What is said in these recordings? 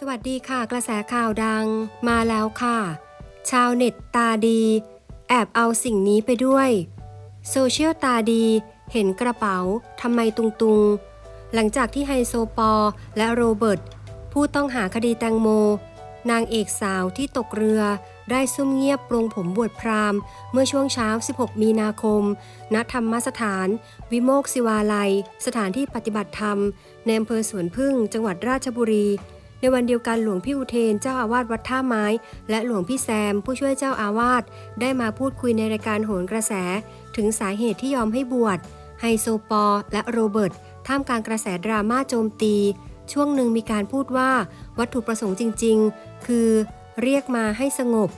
สวัสดีค่ะกระแสข่าวดังมาแล้วค่ะ ชาวเน็ตตาดี แอบเอาสิ่งนี้ไปด้วย โซเชียลตาดีเห็นกระเป๋าทำไมตุงตุงๆหลังจากที่ไฮโซปอและโรเบิร์ตผู้ต้องหาคดีแตงโม นางเอกสาวที่ตกเรือได้ซุ่มเงียบปรงผมบวชพราหมณ์ เมื่อช่วงเช้า 16 มีนาคม ณ ธรรมสถาน วิโมกศิวาลัย สถานที่ปฏิบัติธรรมในอำเภอสวนพึ่ง จังหวัดราชบุรี ในวันเดียวกันหลวงพี่อุเทนเจ้าอาวาสวัดท่าไม้ และหลวงพี่แซม ผู้ช่วยเจ้าอาวาสได้มาพูดคุยในรายการโหนกระแส ถึงสาเหตุที่ยอมให้บวชไฮโซปอและโรเบิร์ตท่ามกลางกระแสดราม่าโจมตี ช่วงหนึ่งมีการพูดว่าวัตถุประสงค์จริง ๆ คือเรียกมาให้สงบ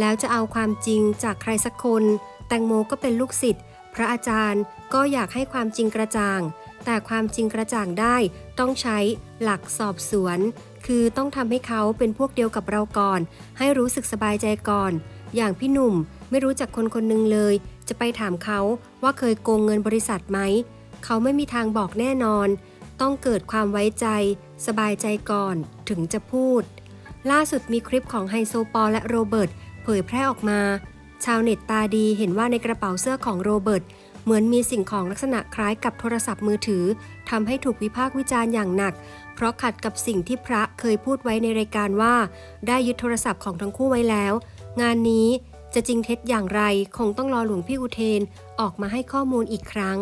แล้วจะเอาความจริงจากใครสักคน แตงโมก็เป็นลูกศิษย์พระอาจารย์ก็อยากให้ความจริงกระจ่าง แต่ความจริงกระจ่างได้ต้องใช้หลักสอบสวน คือต้องทำให้เขาเป็นพวกเดียวกับเราก่อน ให้รู้สึกสบายใจก่อน อย่างพี่หนุ่มไม่รู้จักคนคนหนึ่งเลย จะไปถามเขาว่าเคยโกงเงินบริษัทไหม เขาไม่มีทางบอกแน่นอน ต้องเกิดความไว้ใจ สบายใจก่อน ถึงจะพูด ล่าสุดมีคลิปของไฮโซปอลและโรเบิร์ตเผยแพร่ออกมา ชาวเน็ตตาดีเห็นว่าในกระเป๋าเสื้อของโรเบิร์ตเหมือนมีสิ่งของลักษณะคล้ายกับโทรศัพท์มือถือทำให้ถูกวิพากษ์วิจารณ์อย่างหนัก เพราะขัดกับสิ่งที่พระเคยพูดไว้ในรายการว่า ได้ยึดโทรศัพท์ของทั้งคู่ไว้แล้ว งานนี้จะจริงเท็จอย่างไร คงต้องรอหลวงพี่อุเทน ออกมาให้ข้อมูลอีกครั้ง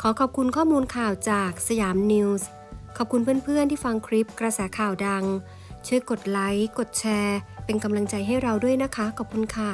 ขอขอบคุณข้อมูลข่าวจากสยามนิวส์ขอบคุณเพื่อนๆที่ฟังคลิปกระแสข่าวดัง ช่วยกดไลค์กดแชร์ เป็นกำลังใจให้เราด้วยนะคะขอบคุณค่ะ